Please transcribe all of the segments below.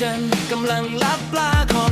จันกำลังลับปลาของ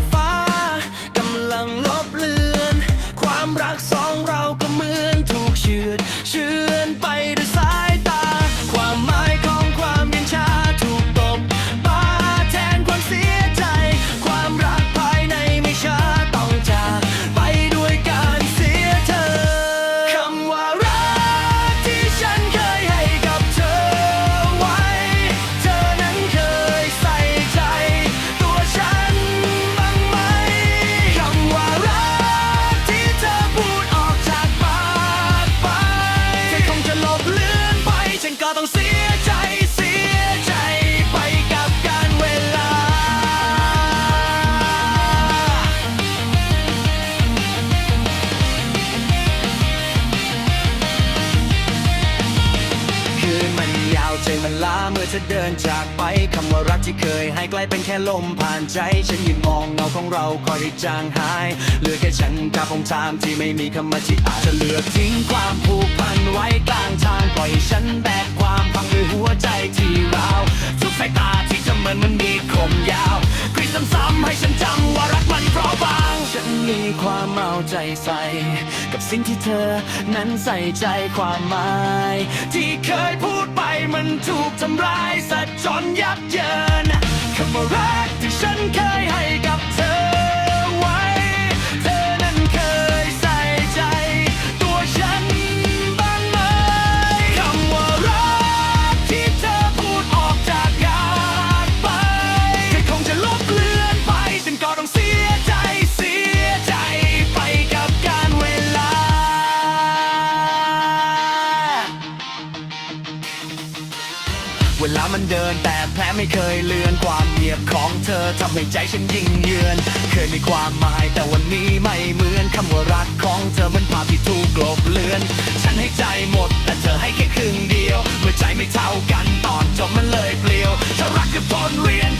ใจมันล้าเมื่อเธอเดินจากไปคำว่ารักที่เคยให้กลายเป็นแค่ลมผ่านใจ ฉันยืนมองเงาของเราคอยจางหายเหลือแค่ฉันกับคงทามที่ไม่มีคำอธิบายจะเลือกทิ้งความผูกพันไว้กลางทางปล่อยให้ฉันแบกความพังด้วยหัวใจที่ร้าวทุกสายตาที่จะเหมือนมัน ใจใส่ กับสิ่งที่เธอนั้นใส่ใจความหมาย ที่เคยพูดไปมันถูกทำร้ายสัดจนยับเยินคำว่ารักที่ฉันเคยให้ ลามันเดิน แต่แผลไม่เคยเลือนความเงียบของเธอทำให้ใจฉันยิ่งเยือน เคยมีความหมายแต่วันนี้ไม่เหมือนคำว่ารักของเธอมันภาพที่ถูกกลบเลือน ฉันให้ใจหมด แต่เธอให้แค่ครึ่งเดียวเมื่อใจไม่เท่ากันตอนจบมันเลยเปลี่ยวถ้ารักคือบทเรียน